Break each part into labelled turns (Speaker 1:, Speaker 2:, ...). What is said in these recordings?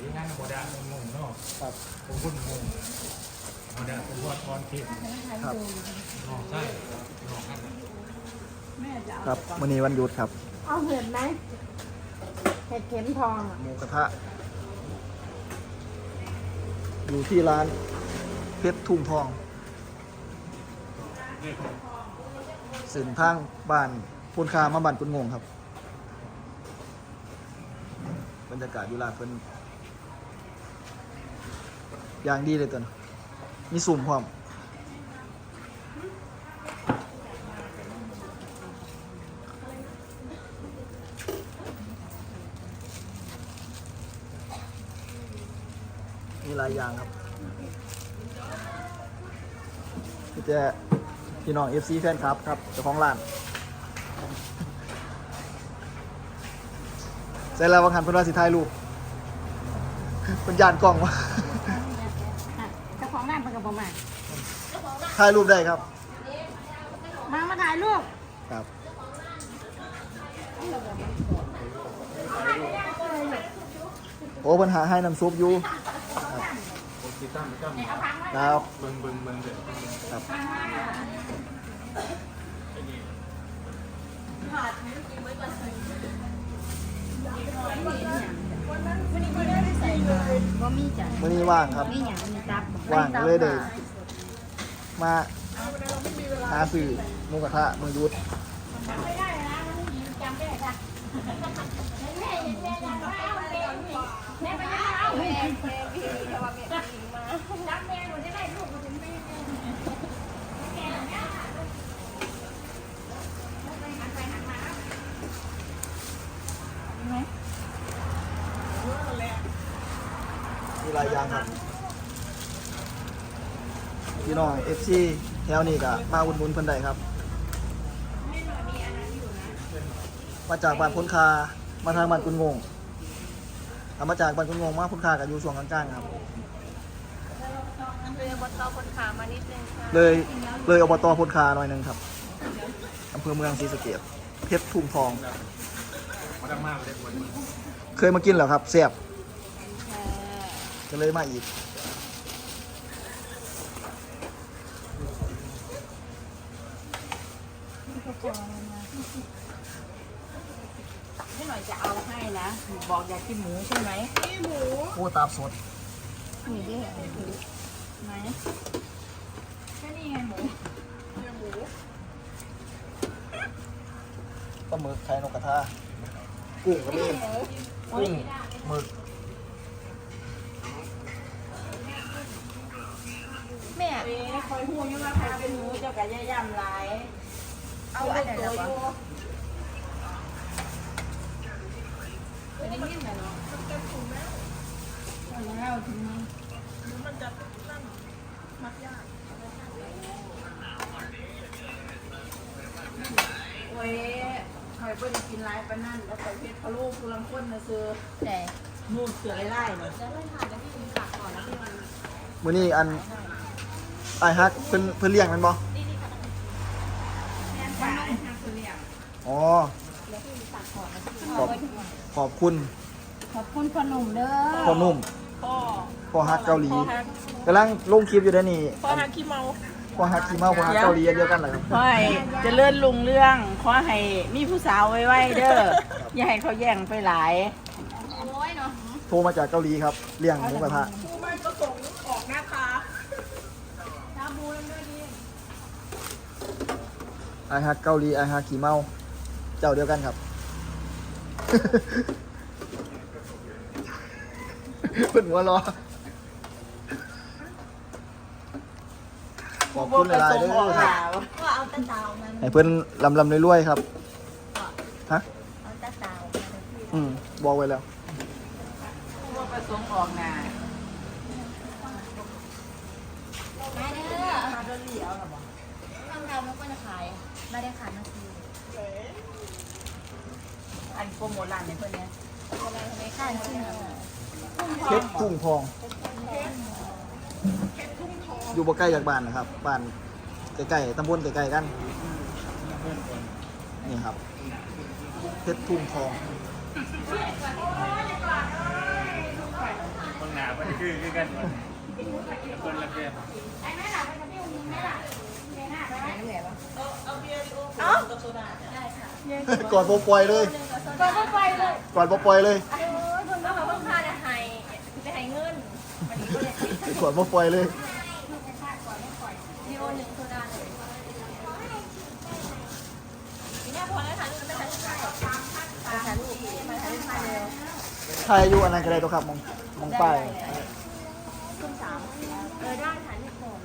Speaker 1: ที่งานโมดะงงเนาะ
Speaker 2: ครับ
Speaker 1: ผมพูดงงโมดะเป็นพวกคอนเทนต์
Speaker 2: ครับ
Speaker 1: นอกใช่นอกกัน
Speaker 2: ครับวันนี้วันหยุดครับ
Speaker 3: เอาเห็ดไหมเห็ดเข็มทองอะ
Speaker 2: หมูกระทะ อยู่ที่ร้านเพชรทุ่งทองสินทางบ้านพูนคามาบ้านคุณงงครับ บรรยากาศอยู่ร้านเพิ่น อย่างดีเลยตัวนะมีสุ่มพร้อมมีหลายอย่างครับพี่แจพี่น้อง FC แฟนคลับครับเจ้าของร้านเสร็จแล้ววังหันเพิ่นว่าสิถ่ายรูปเพิ่นยานกล้องวะ
Speaker 3: เจ้าของร้านเป็นกระบอกมา
Speaker 2: ถ่ายรูปได้ครับ
Speaker 3: มามาถ่ายรูป
Speaker 2: ครับ โอ้ปัญหาให้น้ำซุปอยู่
Speaker 1: ผมติดตั้งตั้ง
Speaker 2: ครับ
Speaker 1: เบิ่งเบิ่งเบิ่งเด้อ
Speaker 2: ครับ
Speaker 3: ว่ามีจ้ะ
Speaker 2: วันนี้ว่างครับ
Speaker 3: มีอย่างมีตับ
Speaker 2: ว่างเลยเด้อ มาหาสื่อหมูกระทะมือยุด
Speaker 3: ไม่ได้นะจำได้จ้ะแม่แม่ยังไม่เอาเลยแม่ไปเอาแม่แม่พี่เพราะว่าแม่พี่มารักแม่หนูจะได้ลูกมาถึงแม่แม่แม่เนี่ยหันไปหันมาเห็นไหม
Speaker 2: มีหลายอย่างครับ พี่น้องเอฟซีแถวนี้ก็มาอุดหนุนเพิ่นได้ครับ มาจากบ้านพ้นคามาทางบ้านกุนงงเอามาจากบ้านกุนงงมาพ้นคากับอยู่ส่วนกลางๆครับ
Speaker 3: เลยบนโต๊ะคนขามานิดนึงค่ะ
Speaker 2: เลยเลยอบตพ้นคาหน่อยหนึงครับอำเภอเมืองศรีสะเกษเพชรทุ่งทอง
Speaker 1: มาดังมากเลยคน
Speaker 2: เคยมากินแล้วครับแซ่บก็เลยมาอีก
Speaker 3: พี่หน่อยจะเอาให้ นะ บอกอยากกินหมูใช่ไหม
Speaker 2: โอ้ตาบสด
Speaker 3: นี่ดิไหนก็นี่ไงหมู
Speaker 2: ปลาหมึกไข่นกกระทากุ้งก็มีกุ้งหมึก
Speaker 3: แม่คอยหูอยู่ว่าใครเป็นหมูเจ้ากับย่าย่ำหลาย เอาอันไหนล่ะ วะเป็นยังไงเนาะแล้วถึงมั้งโอ้ยคอยเปิ้ลกินหลายปานนั่นแล้วคอยเพชรพะโล้พลังคนนะซื้อแต่นู่นเสือไล่ๆเนาะ
Speaker 2: มื้อนี้อันไอายฮักเพิ่นเพิ่นเลี้ยงแมันบ่
Speaker 3: ขายทางสุริยง
Speaker 2: อ๋อขอบ ขอบคุณ
Speaker 3: ขอบคุณพ่อหนุ่มเด้อ
Speaker 2: พ่อนุ่ม
Speaker 4: พ่อ
Speaker 2: พ่อฮักเกาหลี
Speaker 4: พ่อฮัก
Speaker 2: กำลังลงคลิปอยู่เด้อนี่
Speaker 4: พ่อฮักขี้เมา
Speaker 2: พ่อฮักขี้เมาพ่อฮักเกาหลีอันเดียวกันเหรอครับ
Speaker 4: ขอให้เจะเลื่อนลุงเรื่องขอให้มีผู้สาวไว้ๆเด้ออย่าให้เขาแย่งไปหลาย
Speaker 2: โทรมาจากเกาหลีครับเลี้ยงหมูกระทะ
Speaker 4: ผู้ไม่ประสงค์ออกนะคะ
Speaker 2: ไอายฮักเกาหลีไอายฮักขี้เมา เจ้าเดียวกันครับ เพิ่นหัวเรอขอบคุณหลายๆเด้อครับ
Speaker 3: ว่าเอาตะเตามัน
Speaker 2: ให้เพิ่นลำลำรวยๆครับ ฮะ
Speaker 3: เอาตะเตา
Speaker 2: อืมบอกไว้แล้ว
Speaker 4: ผู้ว่าประสงค์ออกงาน
Speaker 3: มาเด้อมาเด้อเหลียวหรอบอกทำเราไม่ควรจะขายไม่ได้ขายมาซื้อ
Speaker 4: อันโปรโมทร้านในเพื่อนเนี่ย
Speaker 3: อะไรทำไมขายซื้อ
Speaker 2: เพชรทุ่งทอง อยู่บ่ใกล้จากบ้านนะครับ บ้านใกล้ๆตำบลใกล้ๆกัน นี่ครับ เพชรทุ่งทอง
Speaker 1: มันคือคือกันหมดคนละแบบ
Speaker 3: ไอ้แม่หลับไปกับพี่อุ้งแม่หลับแม่หน้าไปไหม
Speaker 4: เอ้า
Speaker 2: กอดโปปล่อยเลย
Speaker 3: ก็ไม่ไปเลย
Speaker 2: กอดโปปล่อยเลย
Speaker 3: เออคนก็บอกว่าพาจะให้ไปให้เงินวันนี้ก็เลย
Speaker 2: กอดโปปล่อยเลย
Speaker 3: ดีโอหนึ่งโซดาเลยแม่พอแล้วถ่ายรูปไม่ถ่ายรูปถ่ายถ่ายรูปมาถ่ายรูปถ่ายเร็ว
Speaker 2: ใครอายุอันนั้นก็ได้ตัวครับมองมองป้าย
Speaker 3: ขึ้นสามเออได้ถ่ายรูปก่อน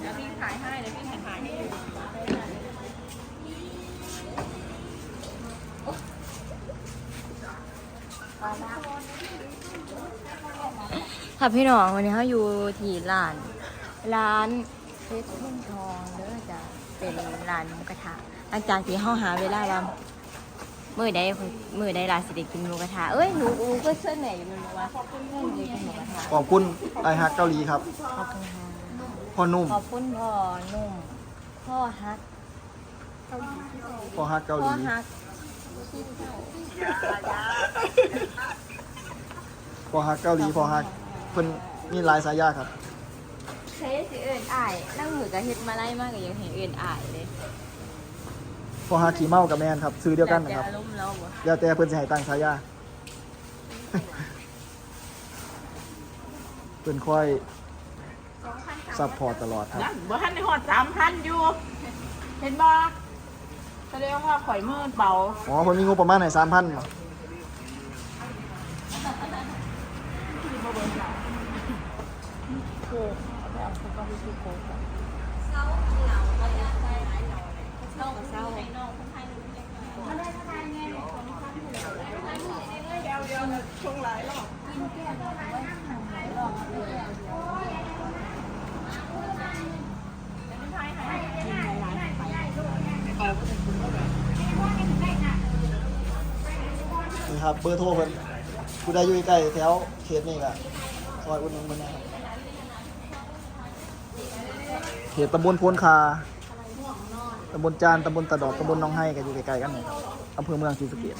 Speaker 3: เดี๋ยวพี่ถ่ายให้เดี๋ยวพี่ถ่ายถ่ายให้
Speaker 5: ค่ะพี่น้องวันนี้เขาอยู่ที่ร้าน ร้านเพชรทุ่งทองเด้อจะเป็นร้านหมูกระทะหลังจากที่เขาหาเวลาว่ามื่อใดมื่อใดร้านสิได้กินหมูกระทะเอ้ยหนูหนูก็เชื่อไหนอยู่มันบอกว่าขอบคุณหนูได้กินหมูกระทะ
Speaker 2: ขอบคุณไอฮักเกาหลีครับ
Speaker 5: ขอบคุณค่ะ
Speaker 2: พ่อนุ่ม
Speaker 5: ขอบคุณพ่อนุ่ม พ่อฮัก
Speaker 2: พ่อฮักเกาห
Speaker 5: พ่อ
Speaker 2: ลี
Speaker 5: ฮัก
Speaker 2: พ่อฮักเกาหลีพ่อฮัก เพิ่นมีหลายสายาครับ
Speaker 5: เทสิเอิญอายนั่งมือกับเฮ็ดมาไล่มากกับยังเห็นเอิญอายเลย
Speaker 2: พ่อฮักขี่เมากับแมนครับซื้อเดียวกันนะครับ
Speaker 5: แต่อารมณ์เราบ่
Speaker 2: เดี๋ยวแต่เพิ่นสิให้ตั้งฉายาเพิ่นค่อยซัพพอร์ตตลอดครับ
Speaker 4: นั่นบ่ทันได้หอดสามพันอยู่ เห็นบ่แสดงว่าข่อยมือเบา
Speaker 2: อ๋อเพิ่นมีงบประมาณให้3,000บ่
Speaker 4: คกเอาไปเอาสกอร์ไปซื้อโคกก่อน
Speaker 2: นี่ครับเบอร์โทรเพิ่นผู้ใดอยู่ใกล้แถวเขตนี้ก็ซอยอุ่นนเพิ่นนะครับ เขตตำบลโพนคาตำบลจานตำบลตะดอกตำบลหนองไห้ก็อยู่ใกลๆกันนี่ครับอำเภอเมืองศรีสะเกษ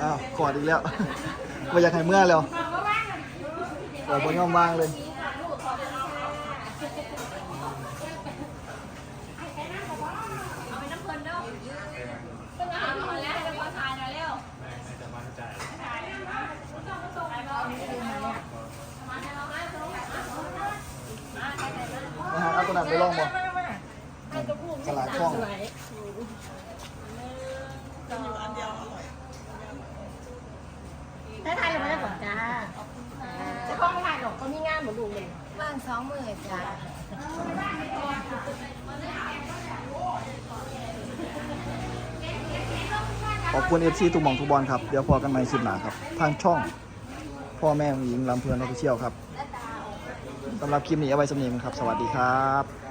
Speaker 5: เอ้า
Speaker 2: วกอดอีกแล้วไม่อยากให้เมื่อแล้วกอดบนย่อมว่างเลย
Speaker 1: จะมั่นใจ
Speaker 2: นะฮะเอาตัวนั้นไปลองบ่สลายคล่อง
Speaker 3: ถ้าถ่ายเราไม่ได้ก่อนจ้าจะคล้องถ่ายหรอกก็มีงานเหมือนดูเลย
Speaker 5: ว่างสองมือจ้า
Speaker 2: อบคุณเอฟซีทุกหมองทุกบอลครับ เดี๋ยวพอกันใหม่คลิปหน้าครับ ทางช่อง พ่อแม่ของหญิงลำเพลินออฟฟิเชียลครับสำหรับคลิปนี้เอาไว้สำเนียงครับ สวัสดีครับ